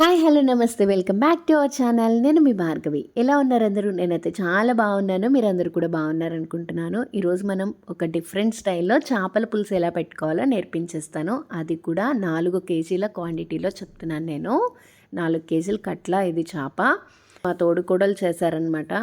Hi hello నమస్తే. Welcome back to our channel. నేను మీ భార్గవి. ఎలా ఉన్నారు అందరూ? నేనైతే చాలా బాగున్నాను. మీరందరూ కూడా బాగున్నారు అనుకుంటున్నాను ఈరోజు మనం ఒక డిఫరెంట్ స్టైల్లో చేపల పులుసు ఎలా పెట్టుకోవాలో నేర్పించేస్తాను. అది కూడా నాలుగు కేజీల క్వాంటిటీలో చెప్తున్నాను నేను. నాలుగు కేజీల కట్ల ఇది చేప. మా తోడుకోడలు చేశారనమాట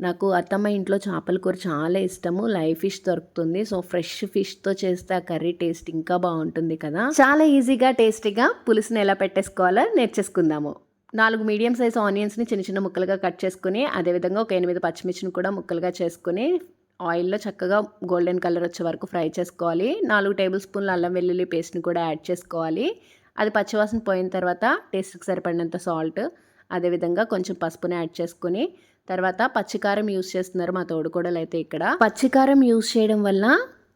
నాకు అత్తమ్మ ఇంట్లో చేపల కూర చాలా ఇష్టము. లైవ్ ఫిష్ దొరుకుతుంది. సో ఫ్రెష్ ఫిష్తో చేస్తే ఆ కర్రీ టేస్ట్ ఇంకా బాగుంటుంది కదా. చాలా ఈజీగా టేస్టీగా పులుసుని ఎలా పెట్టేసుకోవాలో నేర్చేసుకుందాము. నాలుగు మీడియం సైజ్ ఆనియన్స్ని చిన్న చిన్న ముక్కలుగా కట్ చేసుకుని అదేవిధంగా ఒక ఎనిమిది పచ్చిమిర్చిని కూడా ముక్కలుగా చేసుకుని ఆయిల్లో చక్కగా గోల్డెన్ కలర్ వచ్చే వరకు ఫ్రై చేసుకోవాలి. నాలుగు టేబుల్ స్పూన్ల అల్లం వెల్లుల్లి పేస్ట్ని కూడా యాడ్ చేసుకోవాలి. అది పచ్చివాసన పోయిన తర్వాత టేస్ట్కి సరిపడినంత సాల్ట్ అదేవిధంగా కొంచెం పసుపుని యాడ్ చేసుకుని తర్వాత పచ్చికారం యూస్ చేస్తున్నారు మా తోడుకోడలు అయితే ఇక్కడ పచ్చికారం యూస్ చేయడం వల్ల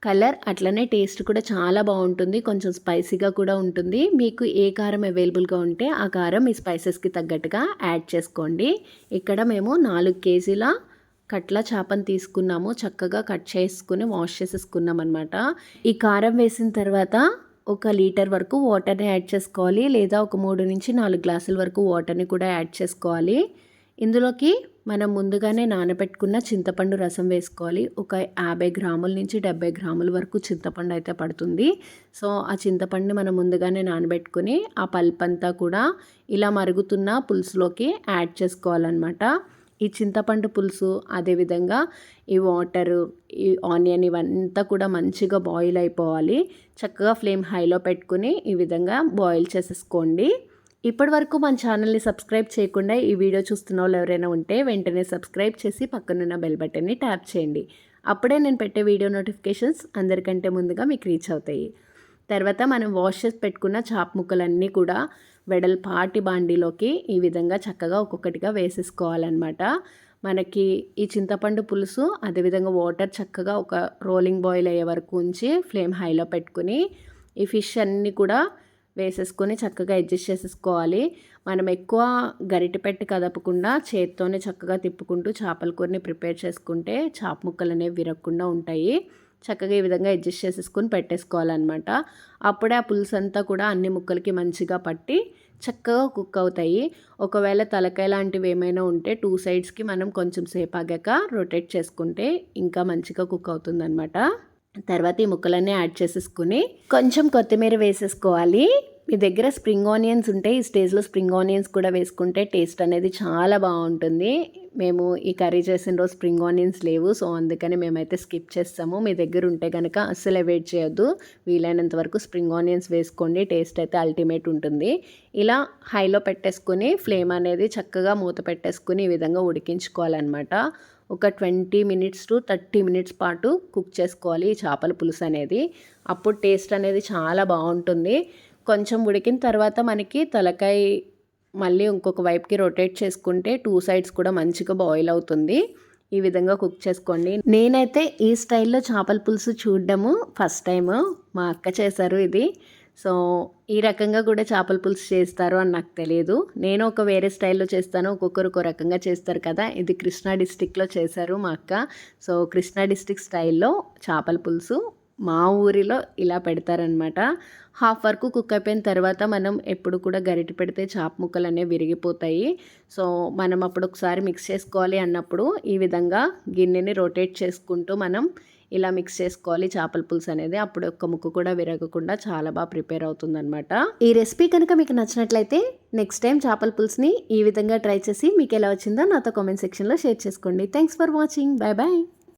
కలర్ అట్లనే టేస్ట్ కూడా చాలా బాగుంటుంది. కొంచెం స్పైసీగా కూడా ఉంటుంది. మీకు ఏ కారం అవైలబుల్గా ఉంటే ఆ కారం మీ స్పైసెస్కి తగ్గట్టుగా యాడ్ చేసుకోండి. ఇక్కడ మేము నాలుగు కేజీల కట్ల చేపను తీసుకున్నాము. చక్కగా కట్ చేసుకుని వాష్ చేసేసుకున్నాం అనమాట ఈ కారం వేసిన తర్వాత ఒక లీటర్ వరకు వాటర్ని యాడ్ చేసుకోవాలి. లేదా ఒక మూడు నుంచి నాలుగు గ్లాసుల వరకు వాటర్ని కూడా యాడ్ చేసుకోవాలి. ఇందులోకి మనం ముందుగానే నానబెట్టుకున్న చింతపండు రసం వేసుకోవాలి. ఒక యాభై గ్రాముల నుంచి డెబ్బై గ్రాముల వరకు చింతపండు అయితే పడుతుంది. సో ఆ చింతపండుని మనం ముందుగానే నానబెట్టుకుని ఆ పల్ప్ అంతా కూడా ఇలా మరుగుతున్న పులుసులోకి యాడ్ చేసుకోవాలన్నమాట. ఈ చింతపండు పులుసు అదేవిధంగా ఈ వాటరు ఈ ఆనియన్ ఇవంతా కూడా మంచిగా బాయిల్ అయిపోవాలి. చక్కగా ఫ్లేమ్ హైలో పెట్టుకుని ఈ విధంగా బాయిల్ చేసేసుకోండి. ఇప్పటి వరకు మన ఛానల్ని సబ్స్క్రైబ్ చేయకుండా ఈ వీడియో చూస్తున్న వాళ్ళు ఎవరైనా ఉంటే వెంటనే సబ్స్క్రైబ్ చేసి పక్కనున్న బెల్ బటన్ని ట్యాప్ చేయండి. అప్పుడే నేను పెట్టే వీడియో నోటిఫికేషన్స్ అందరికంటే ముందుగా మీకు రీచ్ అవుతాయి. తర్వాత మనం వాష్ చేసి పెట్టుకున్న చాప్ ముక్కలన్నీ కూడా వెడల్పాటి బాండీలోకి ఈ విధంగా చక్కగా ఒక్కొక్కటిగా వేసేసుకోవాలన్నమాట. మనకి ఈ చింతపండు పులుసు అదేవిధంగా వాటర్ చక్కగా ఒక రోలింగ్ బాయిల్ అయ్యే వరకు ఉంచి ఫ్లేమ్ హైలో పెట్టుకుని ఈ ఫిష్ అన్నీ కూడా వేసేసుకొని చక్కగా అడ్జస్ట్ చేసేసుకోవాలి. మనం ఎక్కువ గరిటె పెట్టి కదపకుండా చేత్తోనే చక్కగా తిప్పుకుంటూ చేపల కూరని ప్రిపేర్ చేసుకుంటే చేప ముక్కలు అనేవి విరగకుండా ఉంటాయి. చక్కగా ఈ విధంగా అడ్జస్ట్ చేసేసుకొని పెట్టేసుకోవాలన్నమాట. అప్పుడే ఆ పులుసు అంతా కూడా అన్ని ముక్కలకి మంచిగా పట్టి చక్కగా కుక్ అవుతాయి. ఒకవేళ తలకాయ లాంటివి ఏమైనా ఉంటే టూ సైడ్స్కి మనం కొంచెం సేపు ఆగాక రొటేట్ చేసుకుంటే ఇంకా మంచిగా కుక్ అవుతుందన్నమాట. తర్వాత ఈ ముక్కలన్నీ యాడ్ చేసేసుకుని కొంచెం కొత్తిమీర వేసేసుకోవాలి. మీ దగ్గర స్ప్రింగ్ ఆనియన్స్ ఉంటే ఈ స్టేజ్లో స్ప్రింగ్ ఆనియన్స్ కూడా వేసుకుంటే టేస్ట్ అనేది చాలా బాగుంటుంది. మేము ఈ కర్రీ చేసిన రోజు స్ప్రింగ్ ఆనియన్స్ లేవు. సో అందుకని మేమైతే స్కిప్ చేస్తాము. మీ దగ్గర ఉంటే కనుక అస్సలు అవాయిడ్ చేయొద్దు. వీలైనంత వరకు స్ప్రింగ్ ఆనియన్స్ వేసుకోండి. టేస్ట్ అయితే అల్టిమేట్ ఉంటుంది. ఇలా హైలో పెట్టేసుకుని ఫ్లేమ్ అనేది చక్కగా మూత పెట్టేసుకుని ఈ విధంగా ఉడికించుకోవాలన్నమాట. ఒక twenty minutes to thirty minutes పాటు కుక్ చేసుకోవాలి ఈ చేపల పులుసు అనేది. అప్పుడు టేస్ట్ అనేది చాలా బాగుంటుంది. కొంచెం ఉడికిన తర్వాత మనకి తలకాయ మళ్ళీ ఇంకొక వైపుకి రొటేట్ చేసుకుంటే టూ సైడ్స్ కూడా మంచిగా బాయిల్ అవుతుంది. ఈ విధంగా కుక్ చేసుకోండి. నేనైతే ఈ స్టైల్లో చేపల పులుసు చూడడము ఫస్ట్ టైం మా అక్క చేశారు ఇది. సో ఈ రకంగా కూడా చేపల పులుసు చేస్తారు అని నాకు తెలియదు. నేను ఒక వేరే స్టైల్లో చేస్తాను ఒక్కొక్కరు ఒక రకంగా చేస్తారు కదా. ఇది కృష్ణా డిస్టిక్లో చేశారు మా అక్క. సో కృష్ణా డిస్టిక్ స్టైల్లో చేపల పులుసు. మా ఊరిలో ఇలా పెడతారనమాట హాఫ్ వరకు కుక్ అయిపోయిన తర్వాత మనం ఎప్పుడు కూడా గరిటె పెడితే చాప ముక్కలు అనేవి విరిగిపోతాయి. సో మనం అప్పుడు ఒకసారి మిక్స్ చేసుకోవాలి అన్నప్పుడు ఈ విధంగా గిన్నెని రొటేట్ చేసుకుంటూ మనం ఇలా మిక్స్ చేసుకోవాలి చేపల పులుసు అనేది. అప్పుడు ఒక్క ముక్క కూడా విరగకుండా చాలా బాగా ప్రిపేర్ అవుతుందన్నమాట. ఈ రెసిపీ కనుక మీకు నచ్చినట్లయితే నెక్స్ట్ టైం చేపల పులుసుని ఈ విధంగా ట్రై చేసి మీకు ఎలా వచ్చిందో నాతో కామెంట్ సెక్షన్లో షేర్ చేసుకోండి. Thanks for watching bye bye